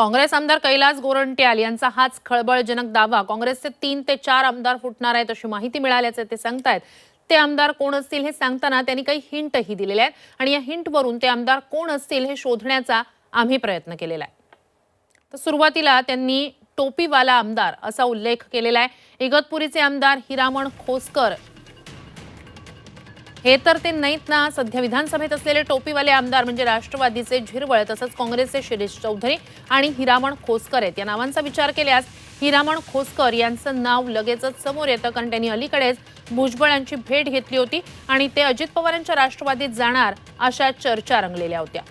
काँग्रेस आमदार कैलास गोरंट्याल यांचा हाच खळबळजनक दावा. काँग्रेसचे तीन ते चार आमदार फुटणार आहेत अशी माहिती मिळाल्याचे ते सांगतायत. ते आमदार कोण असतील हे सांगताना त्यांनी काही हिंटही दिलेल्या आहेत आणि या हिंटवरून ते आमदार कोण असतील हे शोधण्याचा आम्ही प्रयत्न केलेला आहे. तर सुरुवातीला त्यांनी टोपीवाला आमदार असा उल्लेख केलेला आहे. इगतपुरीचे आमदार हिरामण खोसकर हे तर ते नाहीत ना. सध्या विधानसभेत असलेले टोपीवाले आमदार म्हणजे राष्ट्रवादीचे झिरवळ तसंच काँग्रेसचे शिरीष चौधरी आणि हिरामण खोसकर आहेत. या नावांचा विचार केल्यास हिरामण खोसकर यांचं नाव लगेचच समोर येतं कारण त्यांनी अलीकडेच भुजबळ यांची भेट घेतली होती आणि ते अजित पवारांच्या राष्ट्रवादीत जाणार अशा चर्चा रंगलेल्या होत्या.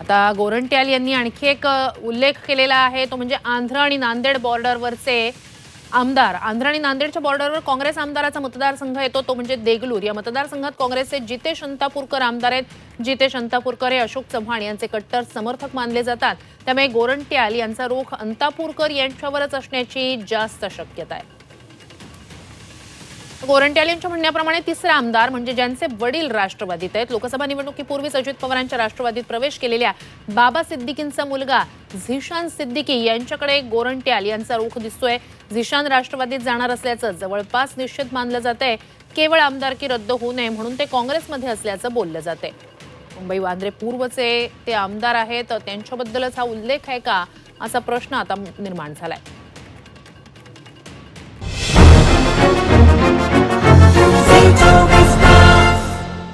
आता गोरंट्याल यांनी आणखी एक उल्लेख केलेला आहे. तो म्हणजे आंध्र आणि नांदेड बॉर्डरवरचे आमदार आंध्र आणि नांदेडच्या बॉर्डरवर काँग्रेस आमदाराचा मतदारसंघ येतो तो म्हणजे देगलूर. या मतदारसंघात काँग्रेसचे जितेश अंतापूरकर आमदार आहेत. जितेश अंतापूरकर हे अशोक चव्हाण यांचे कट्टर समर्थक मानले जातात. त्यामुळे गोरंट्याल यांचा रोख अंतापूरकर यांच्यावरच असण्याची जास्त शक्यता आहे. गोरंट्याल यांच्या म्हणण्याप्रमाणे तिसरा आमदार म्हणजे ज्यांचे वडील राष्ट्रवादीत आहेत. लोकसभा निवडणुकीपूर्वीच अजित पवारांच्या राष्ट्रवादीत प्रवेश केलेल्या बाबा सिद्दीकींचा मुलगा झिशान सिद्दीकी यांच्याकडे गोरंट्याल यांचा रुख दिसतोय. झिशान राष्ट्रवादीत जाणार असल्याचं जवळपास निश्चित मानलं जातंय. केवळ आमदारकी रद्द होऊ नये म्हणून ते काँग्रेसमध्ये असल्याचं बोललं जाते मुंबई वांद्रे पूर्वचे ते आमदार आहेत. त्यांच्याबद्दलच हा उल्लेख आहे का? असा प्रश्न आता निर्माण झालाय.